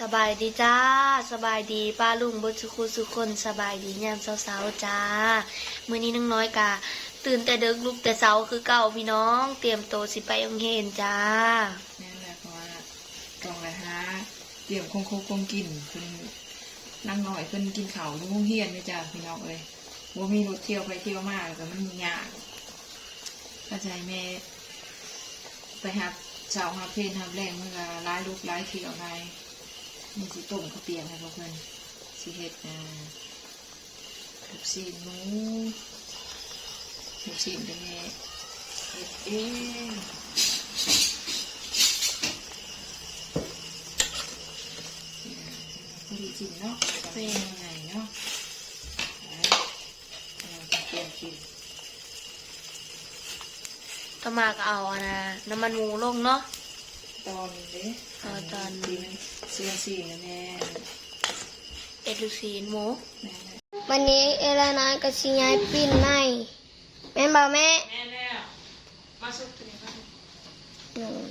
สบายดีจ้า สบายดีป้าลุงบนสุขุสุคนสบายดียามเช้าๆจ้ามื้อนี้น้องน้อยกะตื่นแต่เดึกลุกแต่เช้าคือเก่าพี่น้อง เตรียมโตสิไปโรงเรียนจ้านั่นแหละเพราะว่าตรงเลยฮะเดี๋ยวคงคงคงกินเพิ่นนั่งหน่อยเพิ่นกินข้าวอยู่โรงเรียนนี่จ้ะพี่น้องเอ้ยบ่มีรถเที่ยวไปเที่ยวมาก็มันยากเข้าใจแม่ไปหับเช้าหับเพลนหับแรงมันก็ร้ายลุกร้ายเที่ยวร้าย มันสิต้มข้าวเปียกให้พวกเพิ่นสิเฮ็ดอ่าลูกชิ้นหมูลูกชิ้นเป็นแม่เฮ็ดเองพอดีกินเนาะเป็นยังไงเนาะเราจะเตรียมกินต่อมาก็เอาอะนะน้ำมันหมูลงเนาะ ตอนเด้เอาตอนที่มันเสียสีนะแม่เอ็ดลูกซีนหมูแม่วันนี้เอลานอยกับชิยายปิ้นในแม่นบอกแม่แม่แล้วมาสุกตัวนี้ก่อนนู่น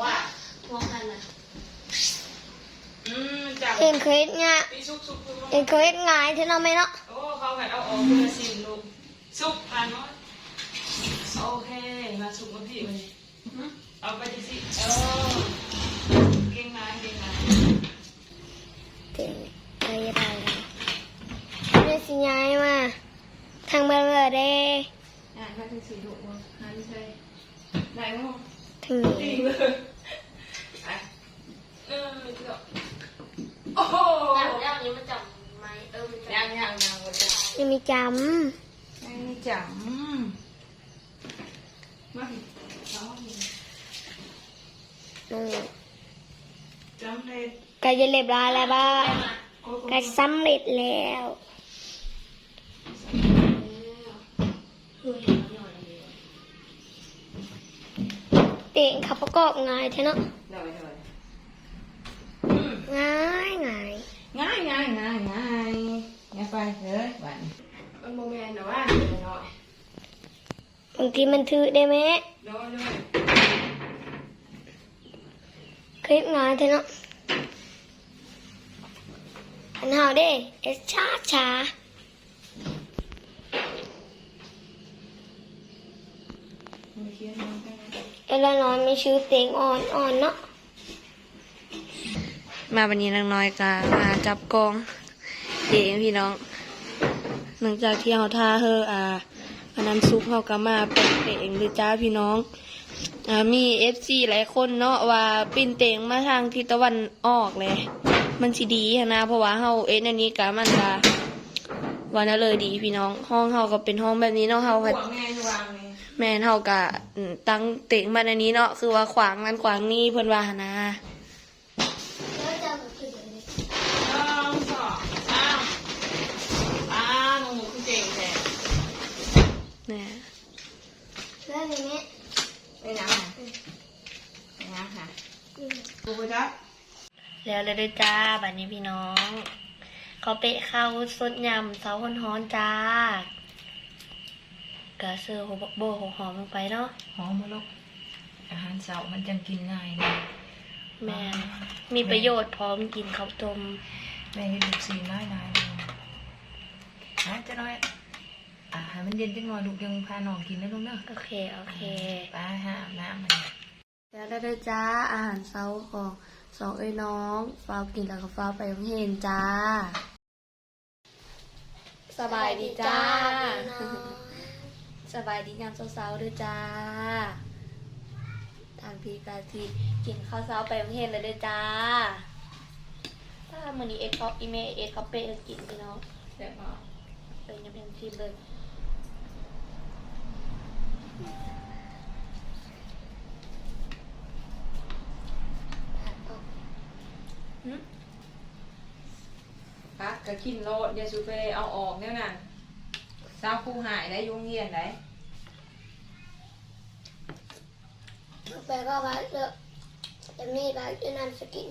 ว่าพวกกันนะอืมจับเอ็นเคยเฮ็ดงาพี่สุกสุกสุกเอ็นเคยเฮ็ดงายเท่านั้นไหมเนาะโอ้เขาหัดเอาออกคนละสิบลูกสุกผ่านเนาะ เอาไปดิสิเออเก่งนายเก่งนายเต็มไปได้เลยแม่ชิยายมาทางเบลอเด้อ่านมาถึงสี่ลูกมั้งหาไม่ใช่ได้มั้งถึงจรินี้งเลยไปเออเจ้าโอ้โหอย่างแรกนี้มันจับไหมเออมันจัยังยังยังหมดจ้ะยังมีจยังไม่จังมาผิดเอาผิดำนู่น จำเลย ใกล้จะเรียบร้อยแล้วบ้าโอ้โหใกล้สำเร็จแล้วเต่งขับประกอบง่ายเท่าเนาะเดี๋ยวไปเถอะอืมง่ายง่ายง่ายง่ายง่ายง่ายง่ายไปเฮ้ยหวานมันโมเมนต์นะว่าเดี๋ยวหน่อยบางทีมันถือได้ไหมเดี๋ยวเดี๋ยว คลิปงานเถอะเนะอันเฮาเด้เอสชาชาเคี้ยวน้อลานอนมีชื่อเต็งอ่อนอ่อนเนาะมาวันนี้นางน้อยกามาจับกองเองพี่น้อง หลังจากที่เราท่าเฮออ่าอันนั้นซุปเขาก็มาเป็นเตงเลยจ้าพี่น้อง มีเอฟซีหลายคนเนาะว่าปิ่นเตงมาทางทิศตะวันออกเลย มันสิดีหั้นนะเพราะว่าเฮาเอ็นอันนี้กะมันกะวันนั้นเลยดีพี่น้องห้องเฮาก็เป็นห้องแบบนี้เนาะเฮาหัก็วแม่วางนี่แม่นเฮากะอืมตั้งเตงมาอันนี้เนาะคือว่าขวางนั้นขวางนี้เพิ่นว่าหั้นนะ สองสองอ้าวอ้าวหนูคือเก่งแท้ เนี่ย เรื่องนี้ ไม่น้ำค่ะไม่น้ำค่ะ กูไปจ้ะแล้วเลยด้วยจ้าบัดนี้พี่น้องเขาเปะข้าวสดยำเสาฮ้อนๆจ้ากะเสือหัวโบหัวหอมลงไปเนาะหอมมาลูกอาหารเช้ามันจังกินง่ายนะแม่นมีประโยชน์พร้อมกินข้าวต้มแม่เห็นลูกสีน้อยน้อยเลยฮะจะน้อยอ่าให้มันเย็นจังหน่อยลูกยังพาน้องกินนะลูกเนอะโอเคโอเคไปหาอาบน้ำมัน แล้วได้ด้วยจ้าอาหารเช้าของสองเอ้ยน้องฟ้าวกินแล้วก็ฟ้าวไปโรงเรียนจ้า สบายดีจ้า สบายดีงามเช้าๆด้วยจ้า ทางพีกาทีกินข้าวเช้าไปโรงเรียนเลยด้วยจ้า ถ้ามื้อนี้เอ็ดเขาอีเมเอ็ดเขาเปะกินพี่น้องเดี๋ยวมาเป็นยังเป็นทีมเลย พักก็กินโลดอย่าสูไปเอาออกเนี่ยน่ะสาวครูหายได้ยุ่งเงียนได้ไปก็ว่าเลือกจะมีแบบยูนันสกิน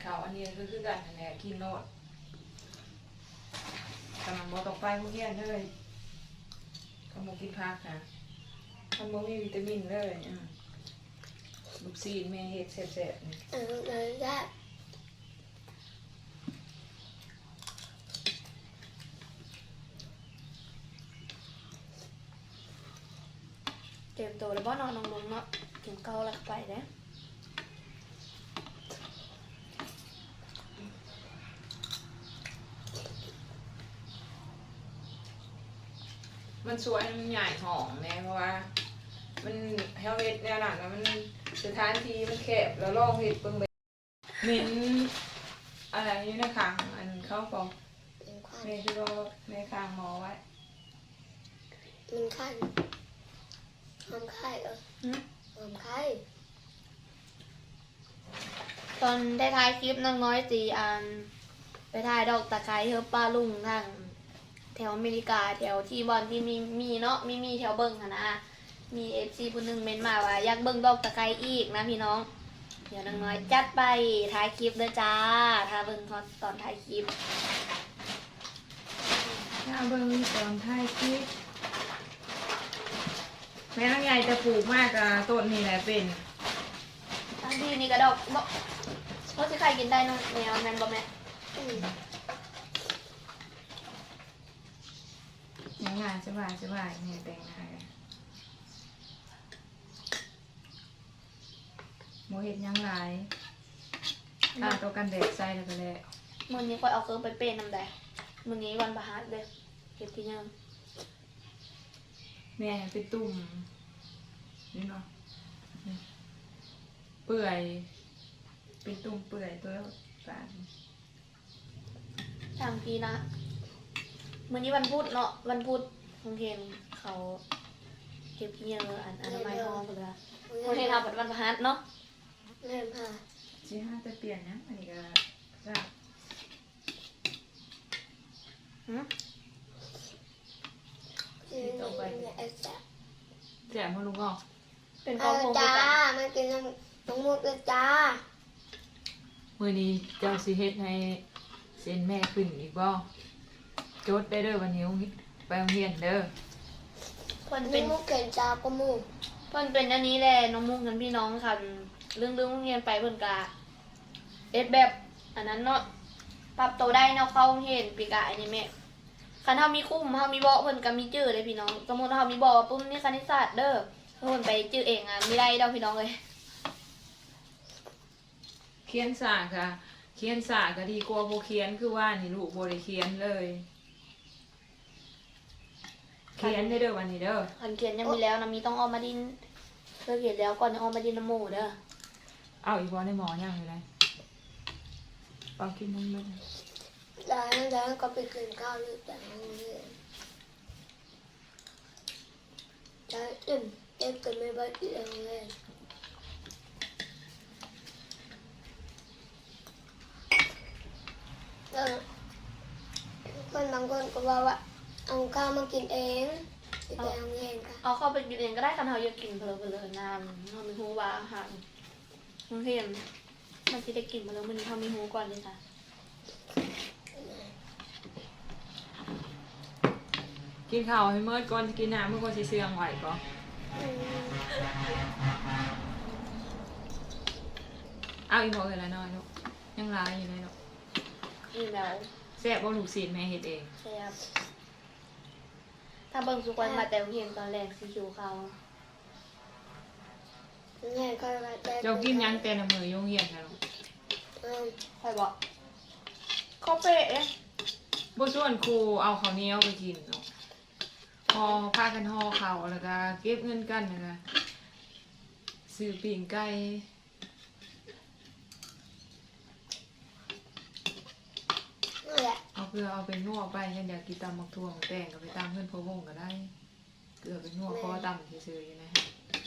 เขาอันนี้ก็คือกันนั่นแหละกินโลดกำลังบอตกไปพวกเงียนเลยกำลังกินพักค่ะมันบ่มีวิตามินเลยอืม ลูกซีนแม่เฮ็ดแซ่บๆนี่เออเลยได้เตรียมตัวแล้วบ่นอนน้องลงเนาะกินข้าวแล้วก็ไปเด้อมันสวยมันใหญ่หอมแน่เพราะว่า มันเฮาเฮ็ดแนวหนังนะมัน สถานที่มันแคบแล้วลองเฮ็ดเบิ่งไปเหม็นอะไรอยู่ในขังอันเขาบอกเป็นควันแม่ที่ว่าแม่คางหมอไว้มันคันหอมไข่เออหึหอมไข่ตอนได้ท้ายคลิปน้องน้อยตีอัน ไปถ่ายดอกตะไคร้เฮอป้าลุงทางแถวอเมริกาแถวที่บอลที่มีมีเนาะมีมีแถวเบิ้งค่ะนะ มีเอฟซีผู้หนึงเม้นมาว่าอยากเบิ้งดอกตะไคร้อีกนะพี่น้อง เดี๋ยวน้องน้อยจัดไปท้ายคลิปเด้อจ้าถ้าเบิ้งตอนตอนท้ายคลิปถ้าเบิ่งตอนท้ายคลิปแม่น้องใหญ่จะปลูกมากอะต้นนี่แหละเป็นอันที่นี่ก็ดอกบ่เพราะสิใครกินได้เน้องแมวแมนบ่แม่อืมยังงานสบายสบายแม่แต่งหน้ากันโม เห็ดหยังหลายตาตัวกันแดดใส่แล้วก็แล้วมื้อนี้ค่อยเอาเครื่องไปเป้นน้ำแดงมื้อนี้วันพฤหัสเด้อเก็บที่ยังแม่เป็นตุ่มนี่เนาะนี่เปื่อยเป็นตุ่มเปื่อยตัวสารทางพี่นะมื้อนี้วันพุธเนาะวันพุธโรงเรียนเขาเก็บที่ยังอันอนามัยห้องพุ่นละโรงเรียนทำวันพฤหัสเนาะ เริ่มค่ะสิห้าจะเปลี่ยนนะอันนี้ก็จะหืออืมเนี่ยเอาจ้ะแจ่มพ่อลุงก็เป็นขเอาองโครงจ้าการมากินน้ำน้องมุกเลยจ้ามือนี้เจ้าสิเฮ็ดให้เส้นแม่ขึ้นอีกบ่จดได้เด้อวันนี้ไปโรงเรียนเด้อเพิ่นน้เป็อนงมุกเกินจ้าก็มูกเพิ่นเป็นอันนี้แหละน้องมุกกันพี่น้องค่ะ เรื่องเรื่องโรงเรียนไปเพิ่นกะเอ็ดแบบอันนั้นเนาะปรับตัวได้เนาะเข้าโรงเรียนปีกะอันนี้แม่คันเฮามีคุ้มเฮามีเบาะเพิ่นก็มีจื้อเลยพี่น้อง สมมุติเฮามีเบาะปุ๊บนี่คณิตศาสตร์เด้อเพิ่นไปจื้อเองอะไม่ได้ดอกพี่น้องเลยเขียนสาค่ะ เขียนสาก็ดีกว่าบ่เขียนคือว่านี่ลูกบ่ได้เขียนเลย เขียนได้เด้อวันนี้เด้อคันเขียนยังมีแล้วนะมีต้องออมมาดินเพื่อเขียนแล้วก่อนจะออมมาดินน้ำหมูเด้อ เอาอีกบ่ในหมอยังอยู่เลยเปากินนมเลยแล้วแล้วก็ไปกินข้าวลูกจากโรงเรียนจะอิ่มเอ็มกินไม่บ่อยโรงเรียนเออคนบางคนก็บอกว่าเอาข้าวมากินเองที่ไปโรงเรียนค่ะเอาเข้าไปกินเองก็ได้คันเฮาอยากกินเพลินเพลินนานเฮามีฮูว่าอาหาร โรงเรียนมันสิได้กินเพลินมื้อนี้เฮามีฮูก่อนเลยค่ะกินข้าวให้เมิดก่อนสิกินน้ำเมื่อก่อนสิเสื่องไหวก่อนอืมเอาอีกบ่เอ่ยละน้อยลูกยังหลายอยู่เลยลูกนี่แล้วแซ่บบ่ลูกศิษย์แม่เฮ็ดเองใช่ครับถ้าเบิ่งสุกวันมาแต่โรงเรียนตอนแรกสิหิวข้าว เนี่ยก็ว่าจะเจ้ากินหยังแต่ละมื้อโรงเรียนนะลูกอืมค่อยบอกข้าวเป๊ะเอ๊ะบ่ชวนครูเอาข้าวเหนียวไปกินเนาะห่อพากันห่อข้าวแล้วก็เก็บเงินกันแล้วก็ซื้อปิ้งไก่นั่นแหละเอาเกลือเอาไปนัวไปฉันอยากกินตำมักทั่วหมูแป้งก็ไปตำเพื่อนพะวงก็ได้ เกลือไปนัวคอตำซื่อๆอยู่นะฮะอื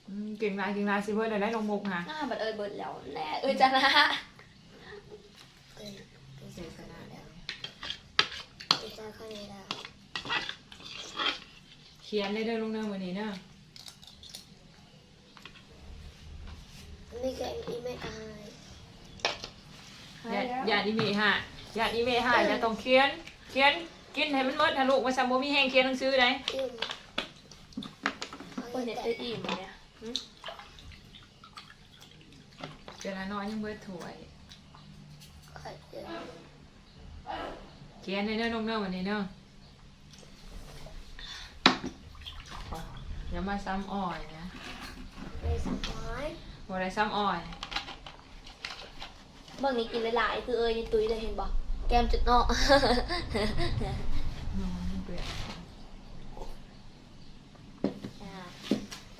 ม เก่งหลายเก่งหลายสิเพื่อนได้น้องมุกฮะหน้าบัดเอ้ยเบิดแล้วแน่เอ้ยจ้ะนะเกินเกินเสียสนะแล้วอีกตาข้างในดาวเขียนได้เด้อลุงเนอวันนี้เนอะนี่ก็อีเมอายอย่าอย่าอีเมฮะอย่าอีเมฮะอย่าต้องเขียน เขียนกินให้มันหมดฮะลูกว่าซัมโบมีแห้งเขียนหนังสือได้อิ่มคนเห็นได้อิ่มเนี่ยหึ เวลาน้อยยังเบิดถ้วยขอเจอเขียนในเนื้อนมเนื้อวันนี้เนาะอย่ามาซ้ำอ้อยนะไม่สักน้อยบ่ได้ซ้ำอ้อยเบิ่งนี้กินหลายๆคือเอ้ยนี่ตุ้ยเลยเห็นบ่แก้มจุดเนาะนอนเปลือก อ่า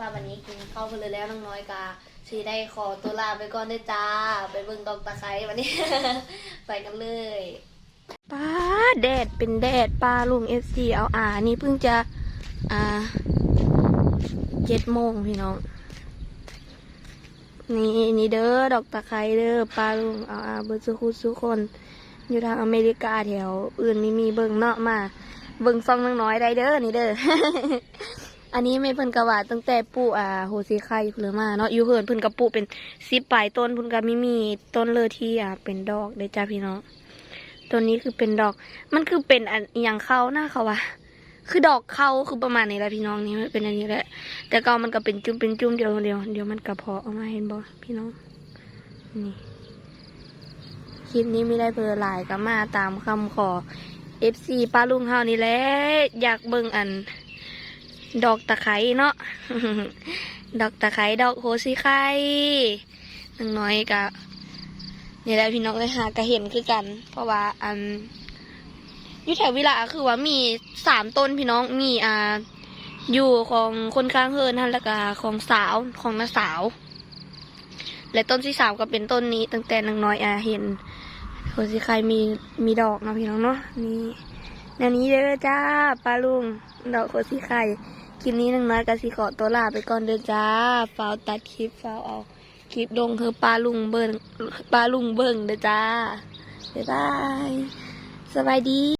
ว่าวันนี้กินข้าวเพนเลยแล้วน้องน้อยกาสีได้ขอตัวลาไปก่อนด้วยจ้า ไปเบิ่งดอกตะไคร้วันนี้ ไปกันเลยป้าแดดเป็นแดดปลาลุงเอฟซีเอาอ่านี่เพิ่งจะ อ่าเจ็ดโมงพี่น้อง นี่นี่เด้อดอกตะไคร้เด้อปลาลุงเอาอ่าเบิร์สุคุสุกคน อยู่ทางอเมริกาแถวอื่นนี่มีเบิ่งเนาะมา เบิ่งซองน้อยได้เด้อนี่เด้อ อันนี้ไม่เพิ่นกะว่าตั้งแต่ปลูกอ่าโหสีไข่เพิ่นมาเนาะอยู่เพิ่นเพิ่นกะปูเป็นสิบปลายต้นเพิ่นกะมีมีต้นเลยที่อ่าเป็นดอกได้จ้าพี่น้องต้นนี้คือเป็นดอก มันคือเป็นอันอย่างเขาหน้าเขาว่าคือดอกเขาคือประมาณนี้แหละพี่น้องนี่เป็นอันนี้แหละ แต่ก็มันก็เป็นจุ่มเป็นจุ่มเดียวเดียวเดียวมันกระเพาะออกมาเห็นบ่พี่น้องนี่คลิปนี้ไม่ได้เบอร์หลายก็มาตามคำขอ FC ป้าลุงเฮานี่แหละอยากเบิ่งอัน ดอกตะไคร้เนาะ ดอกตะไคร้ดอกโหสีไข่นังน้อยกะนี่แหละพี่น้องเลยหากะเห็นคือกัน เพราะว่าอันอยุแถววิลาคือว่ามีสามต้นพี่น้องมีอ่าอยู่ของคนข้างเฮินนั่นแล้วก็ของสาวของน้าสาว และต้นที่สามก็เป็นต้นนี้ ตั้งแต่นางน้อยอ่าเห็นโหสีไข่มีมีดอกเนาะพี่น้องเนาะนี่แนวนี้เด้อจ้าปลาลุงดอกโคสีไข่ คลิปนี้นางน้อยกับสิขอตัวลาไปก่อนเด้อจ้าฟาวตัดคลิปฟาวเอาคลิปลงคือปลาลุงเบิ่งปลาลุงเบิ่งเด้อจ้าบ๊ายบายสบายดี